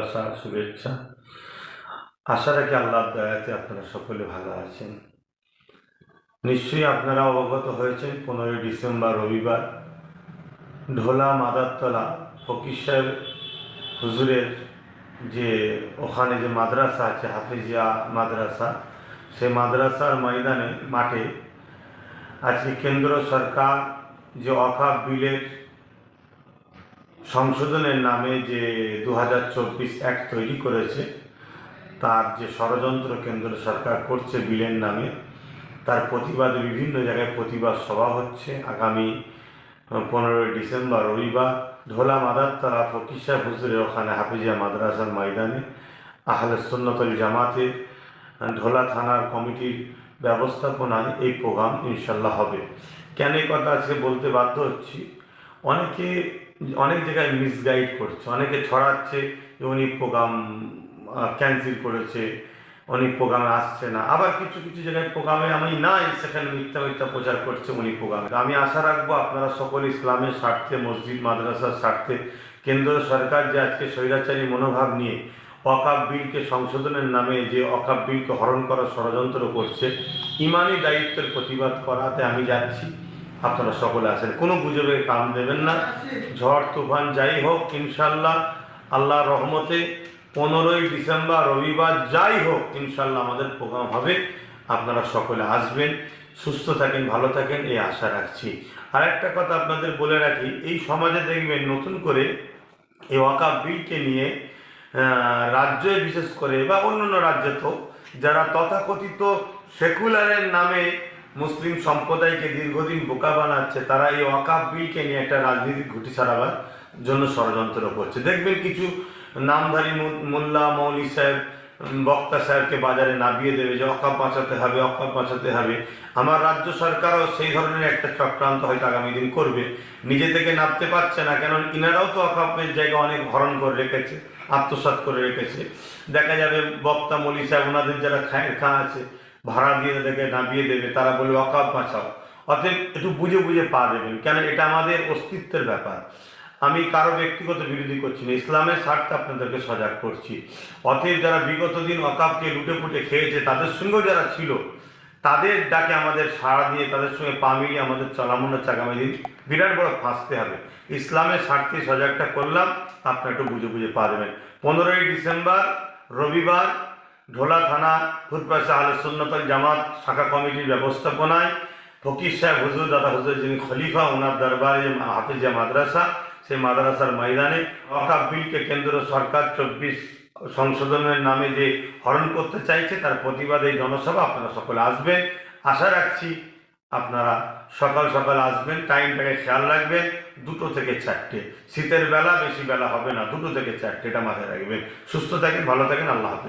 ভালোবাসা শুভেচ্ছা। আশা রাখি আল্লাহর দয়াতে আপনারা সকলে ভালো আছেন। নিশ্চয়ই আপনারা অবগত হয়েছেন, পনেরোই ডিসেম্বর রবিবার ঢোলা মাদারতলা ফকির সাহেব হুজুরের যে ওখানে যে মাদ্রাসা আছে, হাফিজিয়া মাদ্রাসা, সেই মাদ্রাসার ময়দানে মাঠে আজকে কেন্দ্র সরকার যে অকাপ বিলের সংশোধনের নামে যে দু হাজার চব্বিশ অ্যাক্ট তৈরি করেছে, তার যে ষড়যন্ত্র কেন্দ্র সরকার করছে বিলের নামে, তার প্রতিবাদে বিভিন্ন জায়গায় প্রতিবাদ সভা হচ্ছে। আগামী পনেরোই ডিসেম্বর রবিবার ঢোলা মাদারতলা ফকির সাহেব হুজুরের ওখানে হাফিজিয়া মাদ্রাসার ময়দানে আহলে সুন্নতল জামাতে ঢোলা থানার কমিটির ব্যবস্থাপনায় এই প্রোগ্রাম ইনশাল্লাহ হবে। কেন এই কথা আজকে বলতে বাধ্য হচ্ছি? অনেকে, অনেক জায়গায় মিসগাইড করছে, অনেকে ছড়াচ্ছে যে উনি প্রোগ্রাম ক্যান্সেল করেছে, উনি প্রোগ্রামে আসছে না। আবার কিছু কিছু জায়গায় প্রোগ্রামে আমি নাই, সেখানে মিথ্যা মিথ্যা প্রচার করছে উনি প্রোগ্রামে আমি আশা রাখব আপনারা সকল ইসলামের স্বার্থে, মসজিদ, মাদ্রাসার স্বার্থে, কেন্দ্র সরকার যে আজকে স্বৈরাচারী মনোভাব নিয়ে অকাপ বিলকে সংশোধনের নামে যে অকাপ বিলকে হরণ করার ষড়যন্ত্র করছে ইমানি দায়িত্বের প্রতিবাদ করাতে আমি যাচ্ছি। আপনারা সকলে আসেন কোনো গুজবে কাম দেবেন না। ঝড়, তুফান, যাই হোক, ইনশাল্লাহ আল্লাহ রহমতে পনেরোই ডিসেম্বর, রবিবার যাই হোক, ইনশাল্লাহ আমাদের প্রোগ্রাম হবে। আপনারা সকলে আসবেন, সুস্থ থাকেন, ভালো থাকেন, এই আশা রাখছি। আর একটা কথা আপনাদের বলে রাখি, এই সমাজে দেখবেন নতুন করে এই ওয়াকাব বিলকে নিয়ে রাজ্যে বিশেষ করে বা অন্যান্য রাজ্যে তো যারা তথাকথিত সেকুলারের নামে মুসলিম সম্প্রদায়কে দীর্ঘদিন বোকা বানাচ্ছে, তারা এই ওয়াকাব বিলকে নিয়ে একটা রাজনীতি ঘুটি ছাড়াবার জন্য ষড়যন্ত্র করছে। দেখবেন কিছু নামধারী মোল্লা, মৌলী সাহেব বক্তা সাহেবকে বাজারে নামিয়ে দেবে যে অকাপ বাঁচাতে হবে অকাপ বাঁচাতে হবে। আমার রাজ্য সরকারও সেই ধরনের একটা চক্রান্ত হয়তো আগামী দিন করবে। নিজে থেকে নামতে পারছে না কেন ইনারাও তো অকাপের জায়গা অনেক হরণ করে রেখেছে, আত্মসাৎ করে রেখেছে। দেখা যাবে বক্তা, মলি সাহেব ওনাদের যারা খায়ের খা আছে ভাড়া দিয়ে তাদেরকে নামিয়ে দেবে, তারা বলবে অকাপ বাঁচাও। অতএব একটু বুঝে বুঝে পা দেবেন কেন এটা আমাদের অস্তিত্বের ব্যাপার। আমি কারও ব্যক্তিগত বিরোধী করছি না, ইসলামের স্বার্থে আপনাদেরকে সজাগ করছি। অতএব যারা বিগত দিন অকাপকে লুটে পুটে খেয়েছে, তাদের সঙ্গেও যারা ছিল, তাদের ডাকে আমাদের সাড়া দিয়ে, তাদের সঙ্গে পা মিলিয়ে আমাদের চলামন হচ্ছে আগামী দিন বিরাট বড় ফাঁসতে হবে। ইসলামের স্বার্থে সজাগটা করলাম, আপনারা একটু বুঝে বুঝে পা দেবেন। পনেরোই ডিসেম্বর, রবিবার ঢোলা থানা ফুটপাশে আলো সুন্নতল জামাত শাখা কমিটির ব্যবস্থাপনায় ফকির সাহেব হুজুর, দাদা হুজুর যিনি খলিফা ওনার দরবারে যে হাফিজিয়া মাদ্রাসা, সেই মাদ্রাসার ময়দানে ওয়াকাব বিলকে কেন্দ্র সরকার চব্বিশ সংশোধনের নামে যে হরণ করতে চাইছে, তার প্রতিবাদে এই জনসভা, আপনারা সকলে আসবেন। আশা রাখছি আপনারা সকাল সকাল আসবেন টাইমটাকে খেয়াল রাখবেন, দুটো থেকে চারটে। শীতের বেলা, বেশি বেলা হবে না, দুটো থেকে চারটে এটা মাথায় রাখবেন। সুস্থ থাকেন, ভালো থাকেন, আল্লাহ হাফিজ।